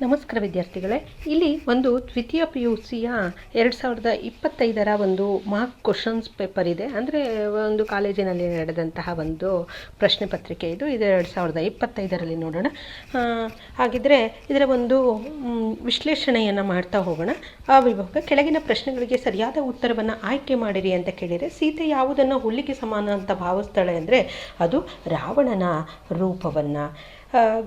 ನಮಸ್ಕಾರ ವಿದ್ಯಾರ್ಥಿಗಳೇ, ಇಲ್ಲಿ ಒಂದು ದ್ವಿತೀಯ ಪಿ ಯು ಸಿಯ ಎರಡು ಸಾವಿರದ ಇಪ್ಪತ್ತೈದರ ಒಂದು ಮಾರ್ಕ್ ಕ್ವಶನ್ಸ್ ಪೇಪರ್ ಇದೆ. ಅಂದರೆ ಒಂದು ಕಾಲೇಜಿನಲ್ಲಿ ನಡೆದಂತಹ ಒಂದು ಪ್ರಶ್ನೆ ಪತ್ರಿಕೆ ಇದು. ಇದು ಎರಡು ಸಾವಿರದ ಇಪ್ಪತ್ತೈದರಲ್ಲಿ ನೋಡೋಣ. ಹಾಗಿದ್ದರೆ ಇದರ ಒಂದು ವಿಶ್ಲೇಷಣೆಯನ್ನು ಮಾಡ್ತಾ ಹೋಗೋಣ. ಆ, ವಿಭಾಗ, ಕೆಳಗಿನ ಪ್ರಶ್ನೆಗಳಿಗೆ ಸರಿಯಾದ ಉತ್ತರವನ್ನು ಆಯ್ಕೆ ಮಾಡಿರಿ ಅಂತ ಕೇಳಿದರೆ, ಸೀತೆ ಯಾವುದನ್ನು ಹುಲ್ಲಿಗೆ ಸಮಾನ ಅಂತ ಭಾವಿಸ್ತಾಳೆ ಅಂದರೆ ಅದು ರಾವಣನ ರೂಪವನ್ನು.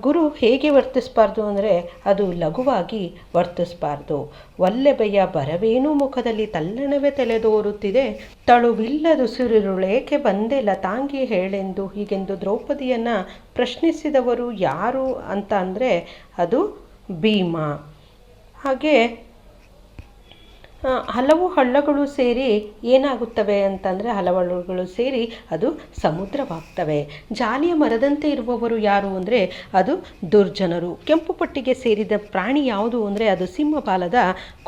ಗುರು ಹೇಗೆ ವರ್ತಿಸಬಾರ್ದು ಅಂದರೆ ಅದು ಲಘುವಾಗಿ ವರ್ತಿಸಬಾರ್ದು. ಒಲ್ಲೆಬೆಯ ಬರವೇನೂ ಮುಖದಲ್ಲಿ ತಲ್ಲಣವೇ ತಲೆದೋರುತ್ತಿದೆ. ತಳುವಿಲ್ಲದು ಸುರಿರುಳೇಕೆ ಬಂದೆ ಲತಾಂಗಿ ಹೇಳೆಂದು ಹೀಗೆಂದು ದ್ರೌಪದಿಯನ್ನು ಪ್ರಶ್ನಿಸಿದವರು ಯಾರು ಅಂತ ಅಂದರೆ ಅದು ಭೀಮ. ಹಾಗೆ ಹಲವು ಹಳ್ಳಗಳು ಸೇರಿ ಏನಾಗುತ್ತವೆ ಅಂತಂದರೆ ಹಲವಳ್ಳಗಳು ಸೇರಿ ಅದು ಸಮುದ್ರವಾಗ್ತವೆ. ಜಾಲಿಯ ಮರದಂತೆ ಇರುವವರು ಯಾರು ಅಂದರೆ ಅದು ದುರ್ಜನರು. ಕೆಂಪು ಪಟ್ಟಿಗೆ ಸೇರಿದ ಪ್ರಾಣಿ ಯಾವುದು ಅಂದರೆ ಅದು ಸಿಂಹಪಾಲದ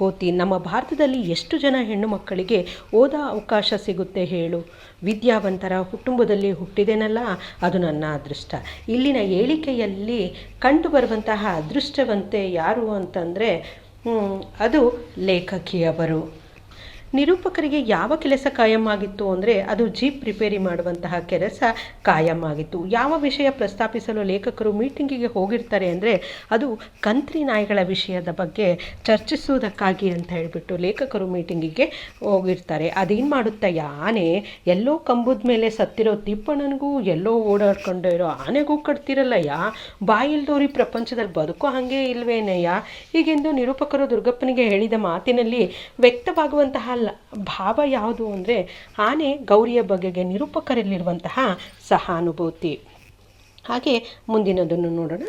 ಕೋತಿ. ನಮ್ಮ ಭಾರತದಲ್ಲಿ ಎಷ್ಟು ಜನ ಹೆಣ್ಣು ಮಕ್ಕಳಿಗೆ ಓದೋ ಅವಕಾಶ ಸಿಗುತ್ತೆ ಹೇಳು. ವಿದ್ಯಾವಂತರ ಕುಟುಂಬದಲ್ಲಿ ಹುಟ್ಟಿದೆನಲ್ಲ, ಅದು ನನ್ನ ಅದೃಷ್ಟ. ಇಲ್ಲಿನ ಹೇಳಿಕೆಯಲ್ಲಿ ಕಂಡುಬರುವಂತಹ ಅದೃಷ್ಟವಂತೆ ಯಾರು ಅಂತಂದರೆ ಅದು ಲೇಖಕಿಯವರು. ನಿರೂಪಕರಿಗೆ ಯಾವ ಕೆಲಸ ಕಾಯಂ ಆಗಿತ್ತು ಅಂದರೆ ಅದು ಜೀಪ್ ರಿಪೇರಿ ಮಾಡುವಂತಹ ಕೆಲಸ ಕಾಯಂ ಆಗಿತ್ತು ಯಾವ ವಿಷಯ ಪ್ರಸ್ತಾಪಿಸಲು ಲೇಖಕರು ಮೀಟಿಂಗಿಗೆ ಹೋಗಿರ್ತಾರೆ ಅಂದರೆ ಅದು ಕಂತ್ರಿ ನಾಯಿಗಳ ವಿಷಯದ ಬಗ್ಗೆ ಚರ್ಚಿಸುವುದಕ್ಕಾಗಿ ಅಂತ ಹೇಳಿಬಿಟ್ಟು ಲೇಖಕರು ಮೀಟಿಂಗಿಗೆ ಹೋಗಿರ್ತಾರೆ. ಅದೇನು ಮಾಡುತ್ತಾ? ಆನೆ ಎಲ್ಲೋ ಕಂಬದ ಮೇಲೆ ಸತ್ತಿರೋ ತಿಪ್ಪಣ್ಣನಿಗೂ ಎಲ್ಲೋ ಓಡಾಡ್ಕೊಂಡಿರೋ ಆನೆಗೂ ಕಟ್ತಿರಲ್ಲಯ್ಯ ಬಾಯಿಲ್ದೋರಿ ಪ್ರಪಂಚದಲ್ಲಿ ಬದುಕೋ ಹಾಗೆ ಇಲ್ವೇನಯ್ಯ ಹೀಗೆಂದು ನಿರೂಪಕರು ದುರ್ಗಪ್ಪನಿಗೆ ಹೇಳಿದ ಮಾತಿನಲ್ಲಿ ವ್ಯಕ್ತವಾಗುವಂತಹ ಲ- ಭಾವ ಯಾವುದು ಅಂದರೆ ಆನೆ ಗೌರಿಯ ಬಗೆಗೆ ನಿರೂಪಕರಲ್ಲಿರುವಂತಹ ಸಹಾನುಭೂತಿ. ಹಾಗೆ ಮುಂದಿನದನ್ನು ನೋಡೋಣ.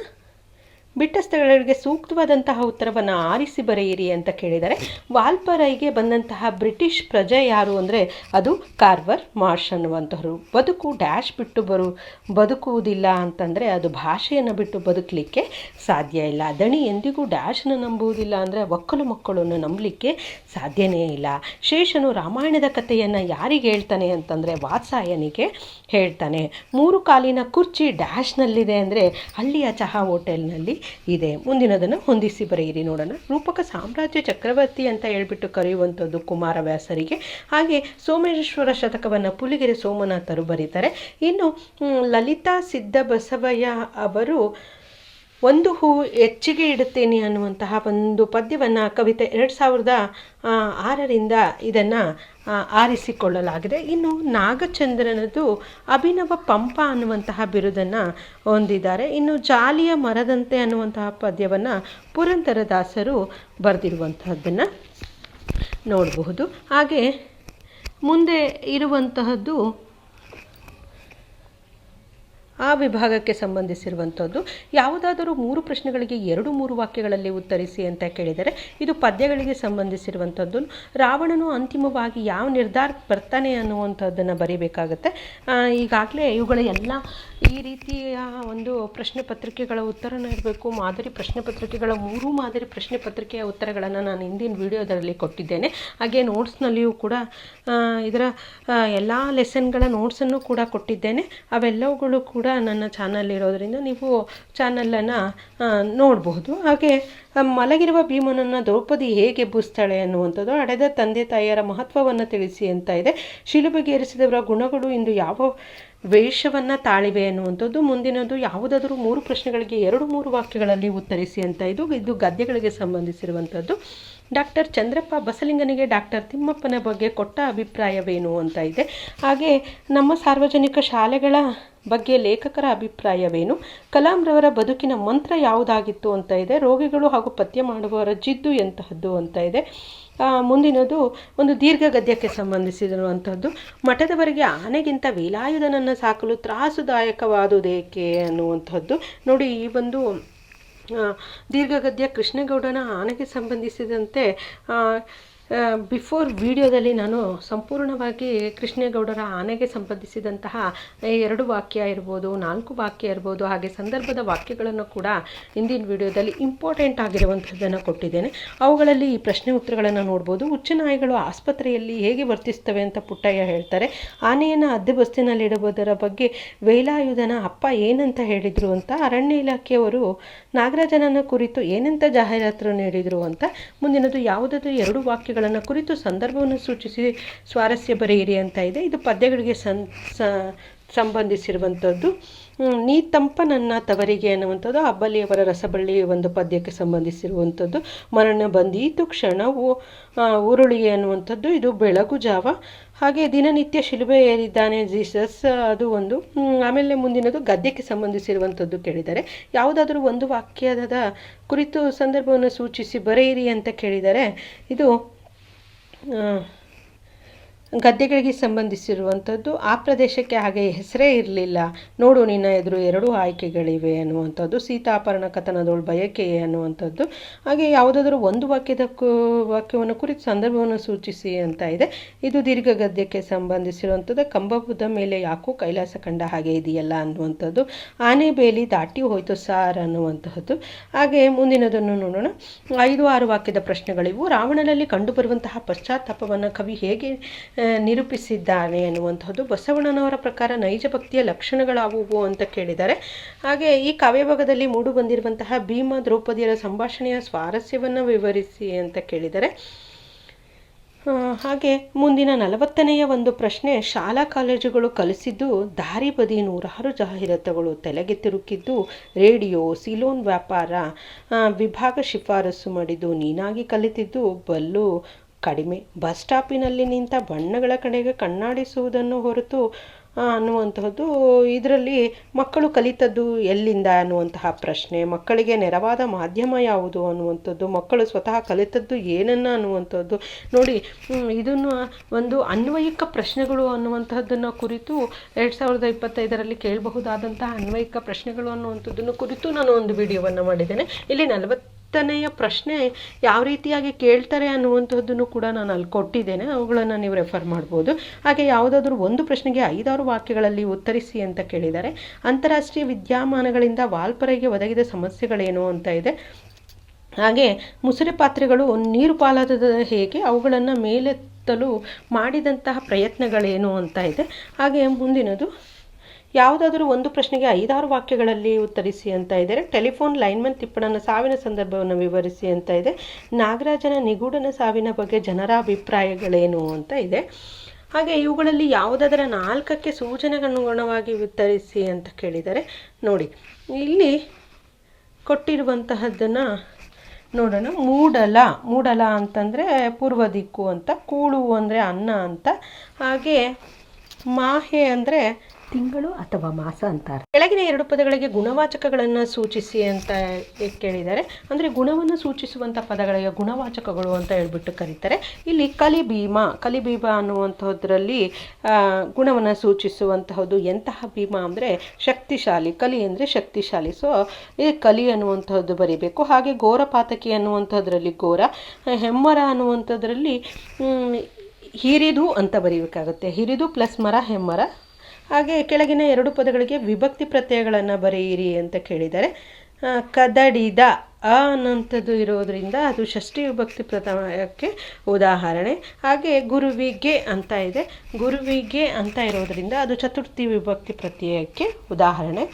ಬಿಟ್ಟ ಸ್ಥಳಗಳಿಗೆ ಸೂಕ್ತವಾದಂತಹ ಉತ್ತರವನ್ನು ಆರಿಸಿ ಬರೆಯಿರಿ ಅಂತ ಕೇಳಿದರೆ ವಾಲ್ಪರೈಗೆ ಬಂದಂತಹ ಬ್ರಿಟಿಷ್ ಪ್ರಜೆ ಯಾರು ಅಂದರೆ ಅದು ಕಾರ್ವರ್ ಮಾರ್ಷ್ ಅನ್ನುವಂಥವ್ರು ಬದುಕು ಡ್ಯಾಶ್ ಬಿಟ್ಟು ಬರು, ಬದುಕುವುದಿಲ್ಲ ಅಂತಂದರೆ ಅದು ಭಾಷೆಯನ್ನು ಬಿಟ್ಟು ಬದುಕಲಿಕ್ಕೆ ಸಾಧ್ಯ ಇಲ್ಲ. ದಣಿ ಎಂದಿಗೂ ಡ್ಯಾಶನ್ನು ನಂಬುವುದಿಲ್ಲ ಅಂದರೆ ಒಕ್ಕಲು ಮಕ್ಕಳನ್ನು ನಂಬಲಿಕ್ಕೆ ಸಾಧ್ಯನೇ ಇಲ್ಲ. ಶೇಷನು ರಾಮಾಯಣದ ಕಥೆಯನ್ನು ಯಾರಿಗೆ ಹೇಳ್ತಾನೆ ಅಂತಂದರೆ ವಾತ್ಸಾಯನಿಗೆ ಹೇಳ್ತಾನೆ. ಮೂರು ಕಾಲಿನ ಕುರ್ಚಿ ಡ್ಯಾಶ್ನಲ್ಲಿದೆ ಅಂದರೆ ಹಳ್ಳಿಯ ಚಹಾ ಹೋಟೆಲ್ನಲ್ಲಿ ಇದೆ. ಮುಂದಿನದನ್ನು ಹೊಂದಿಸಿ ಬರೆಯಿರಿ. ನೋಡೋಣ. ರೂಪಕ ಸಾಮ್ರಾಜ್ಯ ಚಕ್ರವರ್ತಿ ಅಂತ ಹೇಳ್ಬಿಟ್ಟು ಕರೆಯುವಂಥದ್ದು ಕುಮಾರವ್ಯಾಸರಿಗೆ. ಹಾಗೆ ಸೋಮೇಶ್ವರ ಶತಕವನ್ನು ಪುಲಿಗೆರೆ ಸೋಮನಾಥರು ಬರೀತಾರೆ. ಇನ್ನು ಲಲಿತಾ ಸಿದ್ಧ ಬಸವಯ್ಯ ಅವರು ಒಂದು ಹೂ ಹೆಚ್ಚಿಗೆ ಇಡುತ್ತೇನೆ ಅನ್ನುವಂತಹ ಒಂದು ಪದ್ಯವನ್ನು ಕವಿತೆ ಎರಡು ಸಾವಿರದ ಆರರಿಂದ ಇದನ್ನು ಆರಿಸಿಕೊಳ್ಳಲಾಗಿದೆ. ಇನ್ನು ನಾಗಚಂದ್ರನದು ಅಭಿನವ ಪಂಪ ಅನ್ನುವಂತಹ ಬಿರುದನ್ನು ಹೊಂದಿದ್ದಾರೆ. ಇನ್ನು ಜಾಲಿಯ ಮರದಂತೆ ಅನ್ನುವಂತಹ ಪದ್ಯವನ್ನು ಪುರಂದರದಾಸರು ಬರೆದಿರುವಂತಹದ್ದನ್ನು ನೋಡಬಹುದು. ಹಾಗೆ ಮುಂದೆ ಇರುವಂತಹದ್ದು ಆ ವಿಭಾಗಕ್ಕೆ ಸಂಬಂಧಿಸಿರುವಂಥದ್ದು ಯಾವುದಾದರೂ ಮೂರು ಪ್ರಶ್ನೆಗಳಿಗೆ ಎರಡು ಮೂರು ವಾಕ್ಯಗಳಲ್ಲಿ ಉತ್ತರಿಸಿ ಅಂತ ಕೇಳಿದರೆ, ಇದು ಪದ್ಯಗಳಿಗೆ ಸಂಬಂಧಿಸಿರುವಂಥದ್ದು ರಾವಣನು ಅಂತಿಮವಾಗಿ ಯಾವ ನಿರ್ಧಾರಕ್ಕೆ ಬರ್ತಾನೆ ಅನ್ನುವಂಥದ್ದನ್ನು ಬರೀಬೇಕಾಗತ್ತೆ. ಈಗಾಗಲೇ ಇವುಗಳ ಎಲ್ಲ ಈ ರೀತಿಯ ಒಂದು ಪ್ರಶ್ನೆ ಪತ್ರಿಕೆಗಳ ಉತ್ತರನ ಇರಬೇಕು, ಮಾದರಿ ಪ್ರಶ್ನೆ ಪತ್ರಿಕೆಗಳ ಮೂರು ಮಾದರಿ ಪ್ರಶ್ನೆ ಪತ್ರಿಕೆಯ ಉತ್ತರಗಳನ್ನು ನಾನು ಹಿಂದಿನ ವಿಡಿಯೋದಲ್ಲಿ ಕೊಟ್ಟಿದ್ದೇನೆ. ಹಾಗೆ ನೋಟ್ಸ್ನಲ್ಲಿಯೂ ಕೂಡ ಇದರ ಎಲ್ಲ ಲೆಸನ್ಗಳ ನೋಟ್ಸನ್ನು ಕೂಡ ಕೊಟ್ಟಿದ್ದೇನೆ. ಅವೆಲ್ಲವುಗಳು ಕೂಡ ನನ್ನ ಚಾನಲ್ ಇರೋದರಿಂದ ನೀವು ಚಾನಲನ್ನು ನೋಡಬಹುದು ಹಾಗೆ ಮಲಗಿರುವ ಭೀಮನನ್ನು ದ್ರೌಪದಿ ಹೇಗೆ ಎಬ್ಬಿಸ್ತಾಳೆ ಅನ್ನುವಂಥದ್ದು ಅಡೆದ ತಂದೆ ತಾಯಿಯರ ಮಹತ್ವವನ್ನು ತಿಳಿಸಿ ಅಂತ ಇದೆ. ಶಿಲುಬೆಗೇರಿಸಿದವರ ಗುಣಗಳು ಇಂದು ಯಾವ ವೇಷವನ್ನು ತಾಳಿವೆ ಅನ್ನುವಂಥದ್ದು, ಮುಂದಿನದು ಯಾವುದಾದರೂ ಮೂರು ಪ್ರಶ್ನೆಗಳಿಗೆ ಎರಡು ಮೂರು ವಾಕ್ಯಗಳಲ್ಲಿ ಉತ್ತರಿಸಿ ಅಂತ ಇದು ಇದು ಗದ್ಯಗಳಿಗೆ ಸಂಬಂಧಿಸಿರುವಂಥದ್ದು. ಡಾಕ್ಟರ್ ಚಂದ್ರಪ್ಪ ಬಸಲಿಂಗನಿಗೆ ಡಾಕ್ಟರ್ ತಿಮ್ಮಪ್ಪನ ಬಗ್ಗೆ ಕೊಟ್ಟ ಅಭಿಪ್ರಾಯವೇನು ಅಂತ ಇದೆ. ಹಾಗೆ ನಮ್ಮ ಸಾರ್ವಜನಿಕ ಶಾಲೆಗಳ ಬಗ್ಗೆ ಲೇಖಕರ ಅಭಿಪ್ರಾಯವೇನು? ಕಲಾಂರವರ ಬದುಕಿನ ಮಂತ್ರ ಯಾವುದಾಗಿತ್ತು ಅಂತ ಇದೆ. ರೋಗಿಗಳು ಹಾಗೂ ಪಥ್ಯ ಮಾಡುವವರ ಜಿದ್ದು ಎಂತಹದ್ದು ಅಂತ ಇದೆ. ಮುಂದಿನದು ಒಂದು ದೀರ್ಘ ಗದ್ಯಕ್ಕೆ ಸಂಬಂಧಿಸಿರುವಂಥದ್ದು ಮಠದವರೆಗೆ ಆನೆಗಿಂತ ವೇಲಾಯುಧನನ್ನು ಸಾಕಲು ತ್ರಾಸುದಾಯಕವಾದುದೇಕೆ ಅನ್ನುವಂಥದ್ದು ನೋಡಿ, ಈ ಒಂದು ಆ, ದೀರ್ಘ ಗದ್ಯ ಕೃಷ್ಣೇಗೌಡನ ಆನೆಗೆ ಸಂಬಂಧಿಸಿದಂತೆ ಬಿಫೋರ್ ವಿಡಿಯೋದಲ್ಲಿ ನಾನು ಸಂಪೂರ್ಣವಾಗಿ ಕೃಷ್ಣೇಗೌಡರ ಆನೆಗೆ ಸಂಬಂಧಿಸಿದಂತಹ ಎರಡು ವಾಕ್ಯ ಇರ್ಬೋದು, ನಾಲ್ಕು ವಾಕ್ಯ ಇರ್ಬೋದು, ಹಾಗೆ ಸಂದರ್ಭದ ವಾಕ್ಯಗಳನ್ನು ಕೂಡ ಹಿಂದಿನ ವಿಡಿಯೋದಲ್ಲಿ ಇಂಪಾರ್ಟೆಂಟ್ ಆಗಿರುವಂಥದ್ದನ್ನು ಕೊಟ್ಟಿದ್ದೇನೆ. ಅವುಗಳಲ್ಲಿ ಈ ಪ್ರಶ್ನೆ ಉತ್ತರಗಳನ್ನು ನೋಡ್ಬೋದು. ಹುಚ್ಚು ನಾಯಿಗಳು ಆಸ್ಪತ್ರೆಯಲ್ಲಿ ಹೇಗೆ ವರ್ತಿಸ್ತವೆ ಅಂತ ಪುಟ್ಟಯ್ಯ ಹೇಳ್ತಾರೆ. ಆನೆಯನ್ನು ಅద్దೆ ಬಸ್ತಿನಲ್ಲಿಡುವುದರ ಬಗ್ಗೆ ವೇಲಾಯುಧನ ಅಪ್ಪ ಏನಂತ ಹೇಳಿದರು ಅಂತ, ಅರಣ್ಯ ಇಲಾಖೆಯವರು ನಾಗರಾಜನನ್ನು ಕುರಿತು ಏನಂತ ಜಾಹೀರಾತು ನೀಡಿದರು ಅಂತ, ಮುಂದಿನದು ಯಾವುದಾದ್ರೂ ಎರಡು ವಾಕ್ಯಗಳನ್ನು ಕುರಿತು ಸಂದರ್ಭವನ್ನು ಸೂಚಿಸಿ ಸ್ವಾರಸ್ಯ ಬರೆಯಿರಿ ಅಂತ ಇದೆ. ಇದು ಪದ್ಯಗಳಿಗೆ ಸಂ ಸಂಬಂಧಿಸಿರುವಂಥದ್ದು ನೀ ತಂಪ ನನ್ನ ತವರಿಗೆ ಅನ್ನುವಂಥದ್ದು ಅಬ್ಬಲಿಯವರ ರಸಬಳ್ಳಿ ಒಂದು ಪದ್ಯಕ್ಕೆ ಸಂಬಂಧಿಸಿರುವಂಥದ್ದು. ಮರಣ ಬಂದೀತು, ಕ್ಷಣವು ಉರುಳಿ ಅನ್ನುವಂಥದ್ದು ಇದು ಬೆಳಗು ಜಾವ. ಹಾಗೆ ದಿನನಿತ್ಯ ಶಿಲುಬೆ ಏರಿದ್ದಾನೆ ಜೀಸಸ್, ಅದು ಒಂದು ಆಮೇಲೆ ಮುಂದಿನದು ಗದ್ಯಕ್ಕೆ ಸಂಬಂಧಿಸಿರುವಂಥದ್ದು ಕೇಳಿದ್ದಾರೆ ಯಾವುದಾದರೂ ಒಂದು ವಾಕ್ಯದ ಕುರಿತು ಸಂದರ್ಭವನ್ನು ಸೂಚಿಸಿ ಬರೆಯಿರಿ ಅಂತ ಕೇಳಿದರೆ, ಇದು ಆ, ಗದ್ದೆಗಳಿಗೆ ಸಂಬಂಧಿಸಿರುವಂಥದ್ದು ಆ ಪ್ರದೇಶಕ್ಕೆ ಹಾಗೆ ಹೆಸರೇ ಇರಲಿಲ್ಲ. ನೋಡು, ನಿನ್ನ ಎದುರು ಎರಡು ಆಯ್ಕೆಗಳಿವೆ ಅನ್ನುವಂಥದ್ದು, ಸೀತಾಪರಣ ಕಥನದೊಳು ಬಯಕೆ ಅನ್ನುವಂಥದ್ದು. ಹಾಗೆ ಯಾವುದಾದ್ರೂ ಒಂದು ವಾಕ್ಯದ ವಾಕ್ಯವನ್ನು ಕುರಿತು ಸಂದರ್ಭವನ್ನು ಸೂಚಿಸಿ ಅಂತ ಇದೆ. ಇದು ದೀರ್ಘ ಗದ್ಯಕ್ಕೆ ಸಂಬಂಧಿಸಿರುವಂಥದ್ದು. ಕಂಬಬುದ್ಧ ಮೇಲೆ ಯಾಕೋ ಕೈಲಾಸ ಕಂಡ ಹಾಗೆ ಇದೆಯಲ್ಲ ಅನ್ನುವಂಥದ್ದು. ಆನೆ ಬೇಲಿ ದಾಟಿ ಹೋಯಿತು ಸಾರ್ ಅನ್ನುವಂತಹದ್ದು ಹಾಗೆ ಮುಂದಿನದನ್ನು ನೋಡೋಣ. ಐದು ಆರು ವಾಕ್ಯದ ಪ್ರಶ್ನೆಗಳಿವು. ರಾವಣನಲ್ಲಿ ಕಂಡುಬರುವಂತಹ ಪಶ್ಚಾತ್ತಾಪವನ್ನು ಕವಿ ಹೇಗೆ ನಿರೂಪಿಸಿದ್ದಾನೆ ಅನ್ನುವಂಥದ್ದು ಬಸವಣ್ಣನವರ ಪ್ರಕಾರ ನೈಜ ಭಕ್ತಿಯ ಲಕ್ಷಣಗಳಾವುವು ಅಂತ ಕೇಳಿದ್ದಾರೆ. ಹಾಗೆ ಈ ಕಾವ್ಯಭಾಗದಲ್ಲಿ ಮೂಡು ಬಂದಿರುವಂತಹ ಭೀಮ ದ್ರೌಪದಿಯರ ಸಂಭಾಷಣೆಯ ಸ್ವಾರಸ್ಯವನ್ನು ವಿವರಿಸಿ ಅಂತ ಕೇಳಿದ್ದಾರೆ. ಹಾಗೆ ಮುಂದಿನ ನಲವತ್ತನೆಯ ಒಂದು ಪ್ರಶ್ನೆ, ಶಾಲಾ ಕಾಲೇಜುಗಳು ಕಲಿಸಿದ್ದು ದಾರಿ ಬದಿ ನೂರಾರು ಜಾಹೀರಾತುಗಳು ತಲೆಗೆ ತಿರುಕಿದ್ದು ರೇಡಿಯೋ, ಸಿಲೋನ್ ವ್ಯಾಪಾರ ವಿಭಾಗ ಶಿಫಾರಸು ಮಾಡಿದ್ದು ನೀನಾಗಿ ಕಲಿತಿದ್ದು ಬಲ್ಲು ಕಡಿಮೆ ಬಸ್ ಸ್ಟಾಪಿನಲ್ಲಿ ನಿಂತ ಬಣ್ಣಗಳ ಕಡೆಗೆ ಕಣ್ಣಾಡಿಸುವುದನ್ನು ಹೊರತು ಅನ್ನುವಂಥದ್ದು ಇದರಲ್ಲಿ ಮಕ್ಕಳು ಕಲಿತದ್ದು ಎಲ್ಲಿಂದ ಅನ್ನುವಂತಹ ಪ್ರಶ್ನೆ, ಮಕ್ಕಳಿಗೆ ನೆರವಾದ ಮಾಧ್ಯಮ ಯಾವುದು ಅನ್ನುವಂಥದ್ದು, ಮಕ್ಕಳು ಸ್ವತಃ ಕಲಿತದ್ದು ಏನನ್ನ ಅನ್ನುವಂಥದ್ದು. ನೋಡಿ ಇದನ್ನು ಒಂದು ಅನ್ವಯಿಕ ಪ್ರಶ್ನೆಗಳು ಅನ್ನುವಂಥದ್ದನ್ನು ಕುರಿತು ಎರಡು ಸಾವಿರದ ಇಪ್ಪತ್ತೈದರಲ್ಲಿ ಕೇಳಬಹುದಾದಂತಹ ಅನ್ವಯಿಕ ಪ್ರಶ್ನೆಗಳು ಅನ್ನುವಂಥದ್ದನ್ನು ಕುರಿತು ನಾನು ಒಂದು ವಿಡಿಯೋವನ್ನು ಮಾಡಿದ್ದೇನೆ. ಇಲ್ಲಿ ನಲವತ್ತನೆಯ ಪ್ರಶ್ನೆ ಯಾವ ರೀತಿಯಾಗಿ ಕೇಳ್ತಾರೆ ಅನ್ನುವಂಥದ್ದನ್ನು ಕೂಡ ನಾನು ಅಲ್ಲಿ ಕೊಟ್ಟಿದ್ದೇನೆ. ಅವುಗಳನ್ನು ನೀವು ರೆಫರ್ ಮಾಡ್ಬೋದು. ಹಾಗೆ ಯಾವುದಾದ್ರೂ ಒಂದು ಪ್ರಶ್ನೆಗೆ ಐದಾರು ವಾಕ್ಯಗಳಲ್ಲಿ ಉತ್ತರಿಸಿ ಅಂತ ಕೇಳಿದ್ದಾರೆ ಅಂತಾರಾಷ್ಟ್ರೀಯ ವಿದ್ಯಮಾನಗಳಿಂದ ವಾಲ್ಪರೆಗೆ ಒದಗಿದ ಸಮಸ್ಯೆಗಳೇನು ಅಂತ ಇದೆ. ಹಾಗೆ ಮುಸುರೆ ಪಾತ್ರೆಗಳು ನೀರು ಪಾಲಾದ ಹೇಗೆ, ಅವುಗಳನ್ನು ಮೇಲೆತ್ತಲು ಮಾಡಿದಂತಹ ಪ್ರಯತ್ನಗಳೇನು ಅಂತ ಇದೆ. ಹಾಗೆ ಮುಂದಿನದು ಯಾವುದಾದರೂ ಒಂದು ಪ್ರಶ್ನೆಗೆ ಐದಾರು ವಾಕ್ಯಗಳಲ್ಲಿ ಉತ್ತರಿಸಿ ಅಂತ ಇದ್ದಾರೆ ಟೆಲಿಫೋನ್ ಲೈನ್ಮನ್ ತಿಪ್ಪಣ್ಣನ ಸಾವಿನ ಸಂದರ್ಭವನ್ನು ವಿವರಿಸಿ ಅಂತ ಇದೆ. ನಾಗರಾಜನ ನಿಗೂಢನ ಸಾವಿನ ಬಗ್ಗೆ ಜನರ ಅಭಿಪ್ರಾಯಗಳೇನು ಅಂತ ಇದೆ. ಹಾಗೆ ಇವುಗಳಲ್ಲಿ ಯಾವುದಾದರ ನಾಲ್ಕಕ್ಕೆ ಸೂಚನೆಗನುಗುಣವಾಗಿ ಉತ್ತರಿಸಿ ಅಂತ ಕೇಳಿದ್ದಾರೆ ನೋಡಿ, ಇಲ್ಲಿ ಕೊಟ್ಟಿರುವಂತಹದ್ದನ್ನು ನೋಡೋಣ. ಮೂಡಲ ಮೂಡಲ ಅಂತಂದರೆ ಪೂರ್ವ ದಿಕ್ಕು ಅಂತ, ಕೂಳು ಅಂದರೆ ಅನ್ನ ಅಂತ. ಹಾಗೆ ಮಾಹೆ ಅಂದರೆ ತಿಂಗಳು ಅಥವಾ ಮಾಸ ಅಂತಾರೆ. ಕೆಳಗಿನ ಎರಡು ಪದಗಳಿಗೆ ಗುಣವಾಚಕಗಳನ್ನು ಸೂಚಿಸಿ ಅಂತ ಕೇಳಿದ್ದಾರೆ. ಅಂದರೆ ಗುಣವನ್ನು ಸೂಚಿಸುವಂಥ ಪದಗಳಿಗೆ ಗುಣವಾಚಕಗಳು ಅಂತ ಹೇಳ್ಬಿಟ್ಟು ಕರೀತಾರೆ. ಇಲ್ಲಿ ಕಲಿಭೀಮ ಕಲಿಭೀಮ ಅನ್ನುವಂಥದ್ರಲ್ಲಿ ಗುಣವನ್ನು ಸೂಚಿಸುವಂತಹದ್ದು ಎಂತಹ ಭೀಮ ಅಂದರೆ ಶಕ್ತಿಶಾಲಿ, ಕಲಿ ಅಂದರೆ ಶಕ್ತಿಶಾಲಿ. ಸೊ ಈ ಕಲಿ ಅನ್ನುವಂಥದ್ದು ಬರಿಬೇಕು. ಹಾಗೆ ಘೋರಪಾತಕಿ ಅನ್ನುವಂಥದ್ರಲ್ಲಿ ಘೋರ, ಹೆಮ್ಮರ ಅನ್ನುವಂಥದ್ರಲ್ಲಿ ಹಿರಿದು ಅಂತ ಬರೀಬೇಕಾಗುತ್ತೆ. ಹಿರಿದು ಪ್ಲಸ್ ಮರ, ಹೆಮ್ಮರ. ಹಾಗೆ ಕೆಳಗಿನ ಎರಡು ಪದಗಳಿಗೆ ವಿಭಕ್ತಿ ಪ್ರತ್ಯಯಗಳನ್ನು ಬರೆಯಿರಿ ಅಂತ ಕೇಳಿದ್ದಾರೆ. ಕದಡಿದ ಅ ಅನ್ನೋಂಥದ್ದು ಇರೋದ್ರಿಂದ ಅದು ಷಷ್ಠಿ ವಿಭಕ್ತಿ ಪ್ರಥಮಕ್ಕೆ ಉದಾಹರಣೆ. ಹಾಗೆ ಗುರುವಿಗೆ ಅಂತ ಇದೆ. ಗುರುವಿಗೆ ಅಂತ ಇರೋದ್ರಿಂದ ಅದು ಚತುರ್ಥಿ ವಿಭಕ್ತಿ ಪ್ರತ್ಯಯಕ್ಕೆ ಉದಾಹರಣೆ.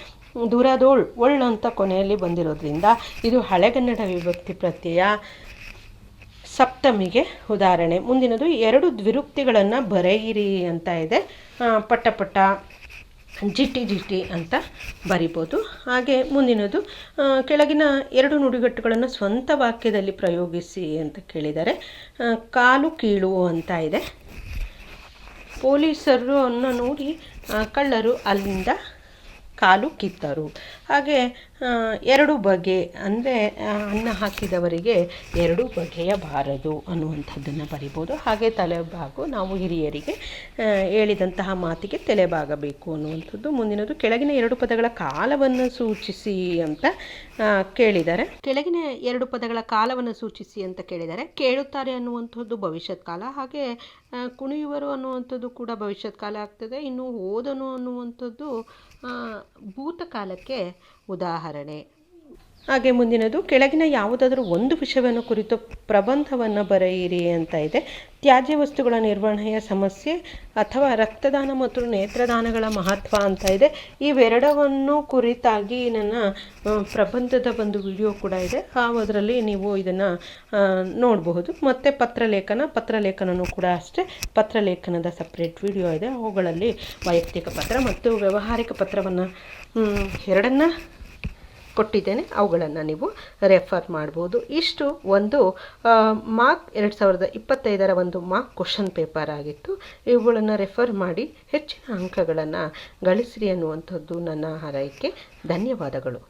ದೂರದೋಳ್ ಒಳ್ ಅಂತ ಕೊನೆಯಲ್ಲಿ ಬಂದಿರೋದ್ರಿಂದ ಇದು ಹಳೆಗನ್ನಡ ವಿಭಕ್ತಿ ಪ್ರತ್ಯಯ. ಸಪ್ತಮಿಗೆ ಉದಾಹರಣೆ. ಮುಂದಿನದು, ಎರಡು ದ್ವಿರುಕ್ತಿಗಳನ್ನು ಬರೆಯಿರಿ ಅಂತ ಇದೆ. ಪಟ್ಟ ಪಟ್ಟ, ಜಿಟಿ ಜಿಟಿ ಅಂತ ಬರಿಬೋದು. ಹಾಗೆ ಮುಂದಿನದು ಕೆಳಗಿನ ಎರಡು ನುಡಿಗಟ್ಟುಗಳನ್ನು ಸ್ವಂತ ವಾಕ್ಯದಲ್ಲಿ ಪ್ರಯೋಗಿಸಿ ಅಂತ ಕೇಳಿದ್ದಾರೆ ಕಾಲು ಕೀಳು ಅಂತ ಇದೆ. ಪೊಲೀಸರು ಅನ್ನು ನೋಡಿ ಕಳ್ಳರು ಅಲ್ಲಿಂದ ಕಾಲು ಕಿತ್ತರು. ಹಾಗೆ ಎರಡು ಬಗೆ, ಅಂದರೆ ಅನ್ನ ಹಾಕಿದವರಿಗೆ ಎರಡು ಬಗೆಯ ಬಾರದು ಅನ್ನುವಂಥದ್ದನ್ನು ಬರಿಬೋದು. ಹಾಗೆ ತಲೆಬಾಗು ನಾವು ಹಿರಿಯರಿಗೆ ಹೇಳಿದಂತಹ ಮಾತಿಗೆ ತಲೆಬಾಗಬೇಕು ಅನ್ನುವಂಥದ್ದು. ಮುಂದಿನದು ಕೆಳಗಿನ ಎರಡು ಪದಗಳ ಕಾಲವನ್ನು ಸೂಚಿಸಿ ಅಂತ ಕೇಳಿದ್ದಾರೆ ಕೆಳಗಿನ ಎರಡು ಪದಗಳ ಕಾಲವನ್ನು ಸೂಚಿಸಿ ಅಂತ ಕೇಳಿದ್ದಾರೆ ಕೇಳುತ್ತಾರೆ ಅನ್ನುವಂಥದ್ದು ಭವಿಷ್ಯತ್ ಕಾಲ, ಹಾಗೆ ಕುಣಿಯುವರು ಅನ್ನುವಂಥದ್ದು ಕೂಡ ಭವಿಷ್ಯತ್ ಕಾಲ ಆಗ್ತದೆ. ಇನ್ನು ಓದನು ಅನ್ನುವಂಥದ್ದು ಭೂತಕಾಲಕ್ಕೆ ಉದಾಹರಣೆ. ಹಾಗೆ ಮುಂದಿನದು, ಕೆಳಗಿನ ಯಾವುದಾದರೂ ಒಂದು ವಿಷಯವನ್ನು ಕುರಿತು ಪ್ರಬಂಧವನ್ನು ಬರೆಯಿರಿ ಅಂತ ಇದೆ. ತ್ಯಾಜ್ಯ ವಸ್ತುಗಳ ನಿರ್ವಹಣೆಯ ಸಮಸ್ಯೆ ಅಥವಾ ರಕ್ತದಾನ ಮತ್ತು ನೇತ್ರದಾನಗಳ ಮಹತ್ವ ಅಂತ ಇದೆ. ಇವೆರಡವನ್ನು ಕುರಿತಾಗಿ ನನ್ನ ಪ್ರಬಂಧದ ಒಂದು ವಿಡಿಯೋ ಕೂಡ ಇದೆ. ಅದರಲ್ಲಿ ನೀವು ಇದನ್ನು ನೋಡಬಹುದು. ಮತ್ತು ಪತ್ರಲೇಖನ, ಪತ್ರಲೇಖನನೂ ಕೂಡ ಅಷ್ಟೇ. ಪತ್ರಲೇಖನದ ಸಪ್ರೇಟ್ ವಿಡಿಯೋ ಇದೆ. ಅವುಗಳಲ್ಲಿ ವೈಯಕ್ತಿಕ ಪತ್ರ ಮತ್ತು ವ್ಯಾವಹಾರಿಕ ಪತ್ರವನ್ನು ಎರಡನ್ನ ಕೊಟ್ಟಿದ್ದೇನೆ. ಅವುಗಳನ್ನು ನೀವು ರೆಫರ್ ಮಾಡ್ಬೋದು. ಇಷ್ಟು ಒಂದು ಮಾರ್ಕ್ ಎರಡು ಸಾವಿರದ ಇಪ್ಪತ್ತೈದರ ಒಂದು ಮಾರ್ಕ್ ಕ್ವಶನ್ ಪೇಪರ್ ಆಗಿತ್ತು. ಇವುಗಳನ್ನು ರೆಫರ್ ಮಾಡಿ ಹೆಚ್ಚಿನ ಅಂಕಗಳನ್ನು ಗಳಿಸಿರಿ ಅನ್ನುವಂಥದ್ದು ನನ್ನ ಹಾರೈಕೆ. ಧನ್ಯವಾದಗಳು.